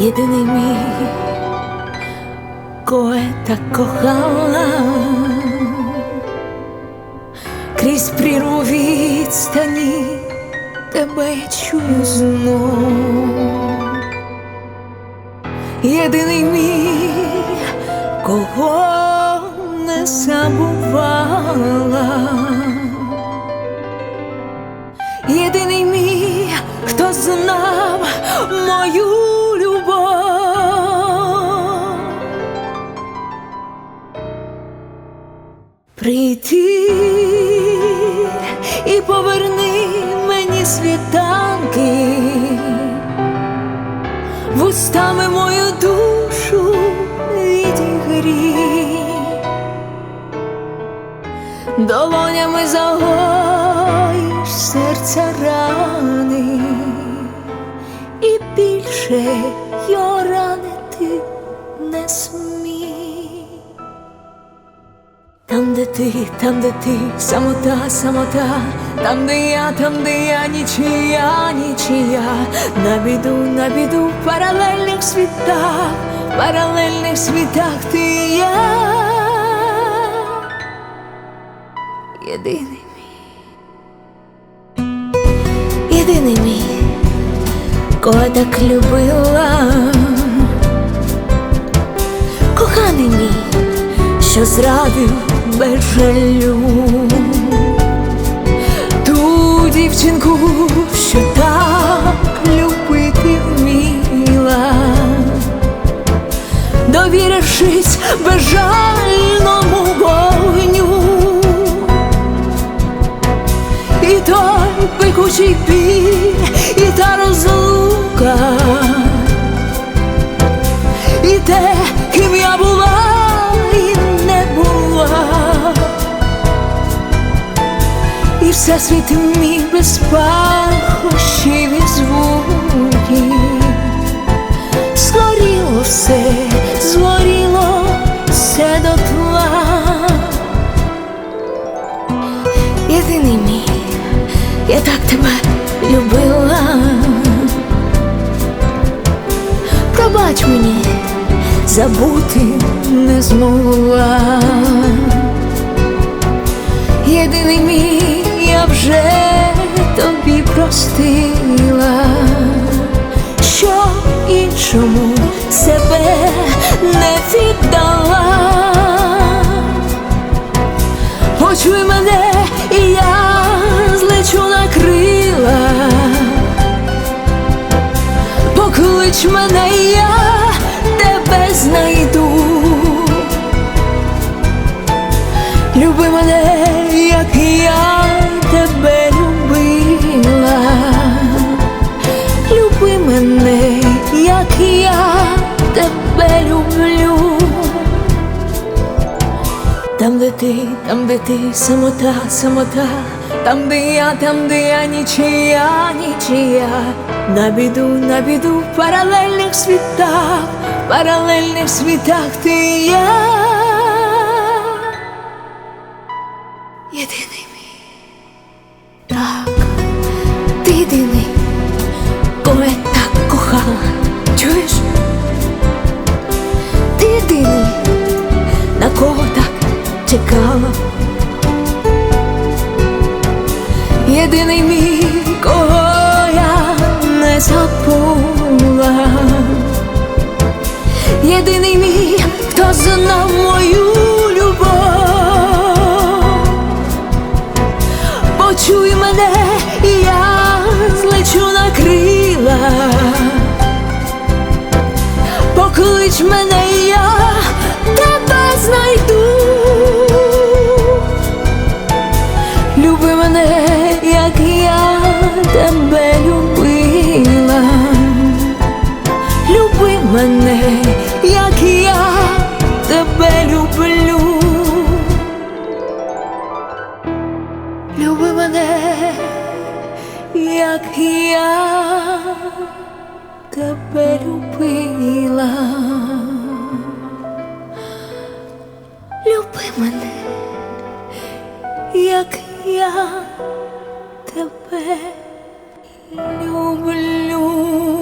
єдиний мій, так кохала, крізь прірву відстані тебе я чую знов. Єдиний мій, кого не забувала. Прийти і поверни мені світанки, вустами мою душу відігрій, долонями загоїш серця рани, і більше його ти, там, де ти, самота, самота, там, де я, там, де я, нічия, нічия, на біду, на біду, в паралельних світах, в паралельних світах ти і я. Єдиний мій, єдиний мій, кого так любила, коханий мій що зрадив без жалю ту дівчинку, що так любити вміла, довірившись безжальному все світ мій без пахощів і звуків, згоріло все, згоріло все дотла. Єдиний мій, я так тебе любила. Пробач мені, забути не змогла. Єдиний мій, тобі простила, що іншому себе не віддала. Почуй мене, і я злечу на крила. Поклич мене, я тебе люблю. Там, де ти, там, де ти, самота, самота, там, де я, там, де я, нічия, нічия, на біду, на біду, в паралельних світах, в паралельних світах ти і я. Єдиний Єдиний мій, кого я не забула. Єдиний мій, хто знав мою любов. Почуй мене, я злечу на крила. Поклич мене, тебе любила. Люби мене, як я тебе люблю. Люби мене, як я тебе любила. Люби мене, як я тебе люблю.